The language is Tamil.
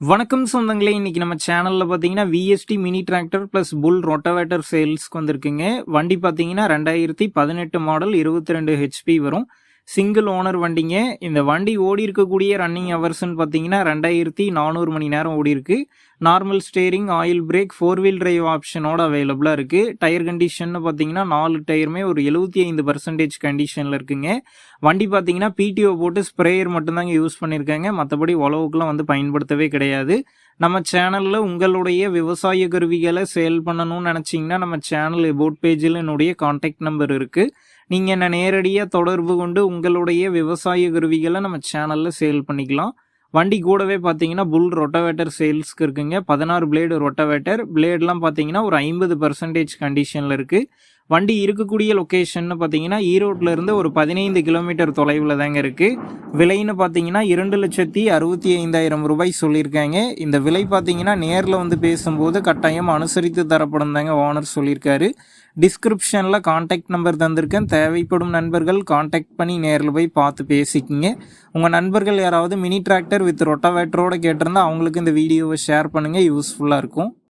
வணக்கம் சொந்தங்களே இன்னைக்கு நம்ம சேனல்ல பாத்தீங்கன்னா VST mini tractor plus full rotavator சேல்ஸ்க்கு வந்திருக்குங்க. வண்டி பாத்தீங்கன்னா ரெண்டாயிரத்தி பதினெட்டு மாடல் இருபத்தி ரெண்டு ஹெச்பி வரும். சிங்கிள் ஓனர் வண்டிங்க. இந்த வண்டி ஓடி இருக்கக்கூடிய ரன்னிங் ஹவர்ஸ்ன்னு பார்த்தீங்கன்னா ரெண்டாயிரத்தி நானூறு மணி நேரம் ஓடி இருக்கு. Normal steering oil brake four wheel drive ஆப்ஷனோட அவைலபிளாக இருக்குது டயர் கண்டிஷன் பார்த்தீங்கன்னா நாலு டயருமே ஒரு எழுபத்தி ஐந்து பர்சன்டேஜ் கண்டிஷனில் இருக்குங்க. வண்டி பார்த்தீங்கன்னா பிடிஓ போட்டு ஸ்ப்ரேயர் மட்டும்தாங்க யூஸ் பண்ணியிருக்காங்க மற்றபடி உழவுக்குலாம் வந்து பயன்படுத்தவே கிடையாது. நம்ம சேனலில் உங்களுடைய விவசாய கருவிகளை சேல் பண்ணணும்னு நினச்சிங்கன்னா நம்ம சேனல் போட் பேஜில் என்னுடைய காண்டாக்ட் நம்பர் இருக்குது நீங்கள் என்ன நேரடியாக தொடர்பு கொண்டு உங்களுடைய விவசாய கருவிகளை நம்ம சேனலில் சேல் பண்ணிக்கலாம். வண்டி கூடவே பார்த்தீங்கன்னா புல் ரொட்டவேட்டர் சேல்ஸ்க்கு இருக்குங்க. பதினாறு பிளேடு ரொட்டவேட்டர் பிளேட்லாம் பார்த்தீங்கன்னா ஒரு ஐம்பது பர்சன்டேஜ் கண்டிஷனில் இருக்குது வண்டி இருக்கக்கூடிய லொக்கேஷன் பார்த்தீங்கன்னா ஈரோட்ல இருந்து ஒரு பதினைந்து கிலோமீட்டர் தொலைவில் தாங்க இருக்கு. விலைன்னு பார்த்தீங்கன்னா இரண்டு லட்சத்தி அறுபத்தி ஐந்தாயிரம் ரூபாய் சொல்லியிருக்காங்க. இந்த விலை பார்த்தீங்கன்னா நேரில் வந்து பேசும்போது கட்டாயம் அனுசரித்து தரப்படும் தாங்க ஓனர் சொல்லியிருக்காரு. டிஸ்கிரிப்ஷனில் காண்டாக்ட் நம்பர் தந்திருக்கேன். தேவைப்படும் நண்பர்கள் காண்டாக்ட் பண்ணி நேரில் போய் பார்த்து பேசிக்கிங்க. உங்கள் நண்பர்கள் யாராவது மினி டிராக்டர் வித் ரொட்டவேட்டரோட கேட்டிருந்தா அவங்களுக்கு இந்த வீடியோவை ஷேர் பண்ணுங்கள் யூஸ்ஃபுல்லாக இருக்கும்.